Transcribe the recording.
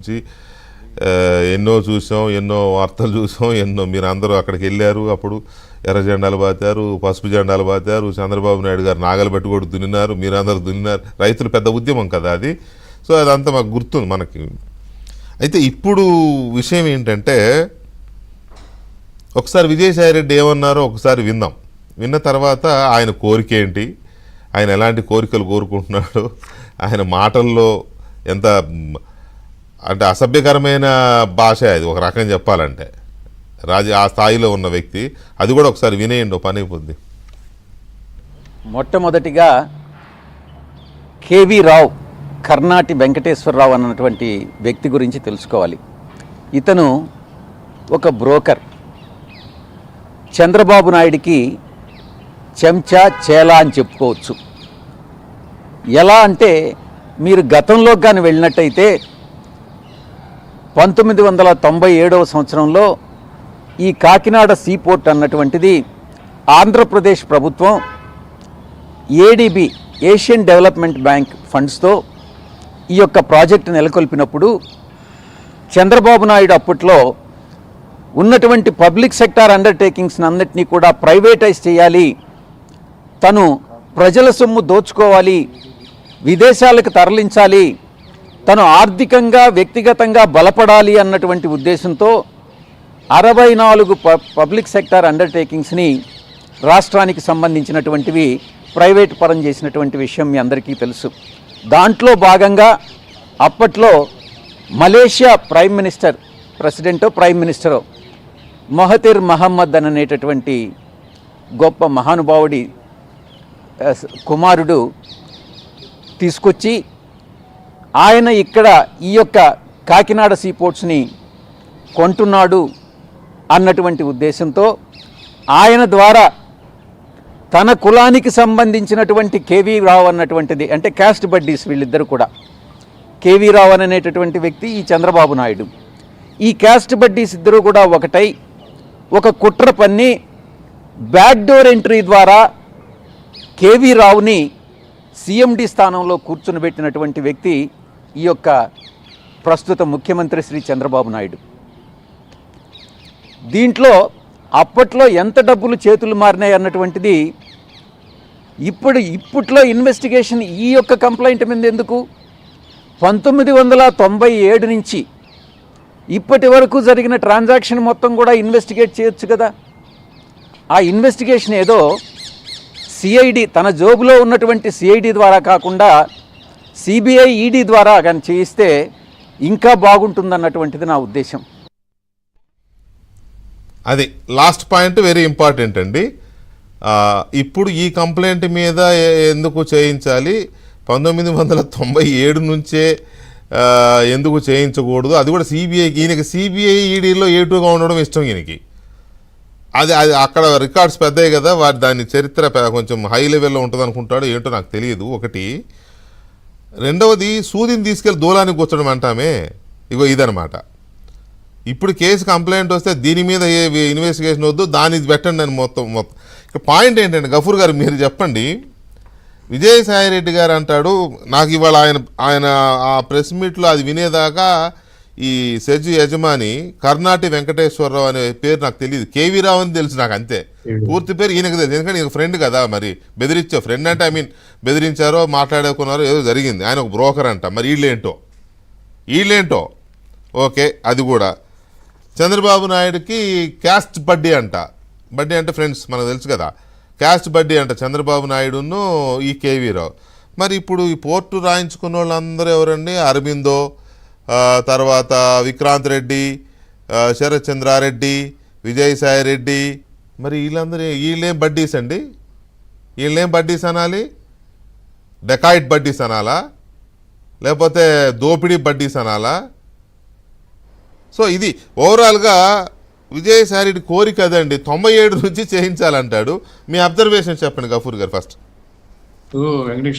నుంచి ఎన్నో చూసాం ఎన్నో వార్తలు చూసాం ఎన్నో మీరు అందరూ అక్కడికి వెళ్ళారు. అప్పుడు ఎర్ర జెండాలు బాతారు పసుపు జెండాలు బాతారు చంద్రబాబు నాయుడు గారు నాగలు పెట్టి కూడా దున్నినారు మీరందరూ దున్నారు రైతులు పెద్ద ఉద్యమం కదా అది. సో అదంతా మాకు గుర్తుంది మనకి. అయితే ఇప్పుడు విషయం ఏంటంటే ఒకసారి విజయసాయి రెడ్డి ఏమన్నారో ఒకసారి విందాం విన్న తర్వాత ఆయన కోరిక ఏంటి? ఆయన ఎలాంటి కోరికలు కోరుకుంటున్నాడు? ఆయన మాటల్లో ఎంత అంటే అసభ్యకరమైన భాష అది ఒక రకం చెప్పాలంటే. రాజ ఆ స్థాయిలో ఉన్న వ్యక్తి అది కూడా ఒకసారి వినేయండి పని అయిపోద్ది. మొట్టమొదటిగా కేవి రావు కర్ణాటి వెంకటేశ్వరరావు అన్నటువంటి వ్యక్తి గురించి తెలుసుకోవాలి. ఇతను ఒక బ్రోకర్. చంద్రబాబు నాయుడికి చెంచా చేలా అని చెప్పుకోవచ్చు. ఎలా అంటే మీరు గతంలోకి కానీ వెళ్ళినట్టయితే పంతొమ్మిది వందల తొంభై ఏడవ సంవత్సరంలో ఈ కాకినాడ సీపోర్ట్ అన్నటువంటిది ఆంధ్రప్రదేశ్ ప్రభుత్వం ఏడిబి ఏషియన్ డెవలప్మెంట్ బ్యాంక్ ఫండ్స్తో ఈ యొక్క ప్రాజెక్టు నెలకొల్పినప్పుడు చంద్రబాబు నాయుడు అప్పట్లో ఉన్నటువంటి పబ్లిక్ సెక్టార్ అండర్టేకింగ్స్ని అన్నిటినీ కూడా ప్రైవేటైజ్ చేయాలి తను ప్రజల సొమ్ము దోచుకోవాలి విదేశాలకు తరలించాలి తను ఆర్థికంగా వ్యక్తిగతంగా బలపడాలి అన్నటువంటి ఉద్దేశంతో అరవై నాలుగు ప పబ్లిక్ సెక్టార్ అండర్టేకింగ్స్ని రాష్ట్రానికి సంబంధించినటువంటివి ప్రైవేట్ పరం చేసినటువంటి విషయం మీ అందరికీ తెలుసు. దాంట్లో భాగంగా అప్పట్లో మలేషియా ప్రైమ్ మినిస్టర్ ప్రెసిడెంటో ప్రైమ్ మినిస్టరో మహతిర్ మహమ్మద్ అనేటటువంటి గొప్ప మహానుభావుడి కుమారుడు తీసుకొచ్చి ఆయన ఇక్కడ ఈ యొక్క కాకినాడ సీపోర్ట్స్ని కొంటున్నాడు అన్నటువంటి ఉద్దేశంతో ఆయన ద్వారా తన కులానికి సంబంధించినటువంటి కేవీ రావు అన్నటువంటిది అంటే క్యాస్ట్ బడ్డీస్ వీళ్ళిద్దరు కూడా. కేవీ రావు అనేటటువంటి వ్యక్తి ఈ చంద్రబాబు నాయుడు. ఈ క్యాస్ట్ బడ్డీస్ ఇద్దరు కూడా ఒకటై ఒక కుట్ర పన్ని బ్యాక్డోర్ ఎంట్రీ ద్వారా కేవీ రావుని సీఎండి స్థానంలో కూర్చునిబెట్టినటువంటి వ్యక్తి ఈ యొక్క ప్రస్తుత ముఖ్యమంత్రి శ్రీ చంద్రబాబు నాయుడు. దీంట్లో అప్పట్లో ఎంత డబ్బులు చేతులు మారినాయి అన్నటువంటిది ఇప్పుడు ఇప్పట్లో ఇన్వెస్టిగేషన్ ఈ యొక్క కంప్లైంట్ మీద ఎందుకు? పంతొమ్మిది వందల తొంభై ఏడు నుంచి ఇప్పటి వరకు జరిగిన ట్రాన్సాక్షన్ మొత్తం కూడా ఇన్వెస్టిగేట్ చేయొచ్చు కదా. ఆ ఇన్వెస్టిగేషన్ ఏదో సిఐడి తన జోబులో ఉన్నటువంటి సిఐడి ద్వారా కాకుండా సిబిఐ ఈడీ ద్వారా కానీ చేయిస్తే ఇంకా బాగుంటుందన్నటువంటిది నా ఉద్దేశం. అది లాస్ట్ పాయింట్ వెరీ ఇంపార్టెంట్ అండి. ఇప్పుడు ఈ కంప్లైంట్ మీద ఎందుకు చేయించాలి? పంతొమ్మిది వందల తొంభై ఏడు నుంచే ఎందుకు చేయించకూడదు? అది కూడా సిబిఐకి ఈయనకి సిబిఐ ఈడీలో ఏటుగా ఉండడం ఇష్టం ఈయనకి. అది అది అక్కడ రికార్డ్స్ పెద్దవి కదా వారి దాని చరిత్ర కొంచెం హై లెవెల్లో ఉంటుంది అనుకుంటాడు ఏంటో నాకు తెలియదు. ఒకటి రెండవది సూదిని తీసుకెళ్ళి దూలానికి కూర్చడం అంటామే. ఇగో ఇదనమాట ఇప్పుడు కేసు కంప్లైంట్ వస్తే దీని మీద ఏ ఇన్వెస్టిగేషన్ వద్దు దాన్ని పెట్టండి అని మొత్తం మొత్తం ఇక పాయింట్ ఏంటంటే గఫూర్ గారు మీరు చెప్పండి. విజయసాయి రెడ్డి గారు అంటాడు నాకు ఇవాళ ఆయన ఆయన ఆ ప్రెస్ మీట్లో అది వినేదాకా ఈ సెజ్ యజమాని కర్ణాటి వెంకటేశ్వరరావు అనే పేరు నాకు తెలియదు కేవీ రావు అని తెలుసు నాకు అంతే. పూర్తి పేరు ఈయనకు తెలుసు ఎందుకంటే ఈయన ఫ్రెండ్ కదా మరి. బెదిరించే ఫ్రెండ్ అంటే ఐ మీన్ బెదిరించారో మాట్లాడుకున్నారో ఏదో జరిగింది. ఆయన ఒక బ్రోకర్ అంట. మరి వీళ్ళేంటో? వీళ్ళేంటో? ఓకే అది కూడా. చంద్రబాబు నాయుడుకి క్యాస్ట్ బడ్డీ అంట. బడ్డీ అంటే ఫ్రెండ్స్ మనకు తెలుసు కదా. క్యాస్ట్ బడ్డీ అంట చంద్రబాబు నాయుడును ఈ కేవీ రావు. మరి ఇప్పుడు ఈ పోర్టు రాయించుకున్న వాళ్ళందరూ ఎవరండి? అరవిందో తర్వాత విక్రాంత్ రెడ్డి ఆ, శరత్ చంద్రారెడ్డి విజయసాయి రెడ్డి. మరి వీళ్ళందరూ వీళ్ళేం బడ్డీస్ అండి? వీళ్ళేం బడ్డీస్ అనాలి? డెకాయిట్ బడ్డీస్ అనాలా? లేకపోతే దోపిడీ బడ్డీస్ అనాలా? సో ఇది ఓవరాల్గా విజయసాయి కోరిక అదండి. తొంభై ఏడు నుంచి చేయించాలంటాడు. మీ అబ్జర్వేషన్ చెప్పండి గఫూర్ గారు ఫస్ట్. వెంకటేష్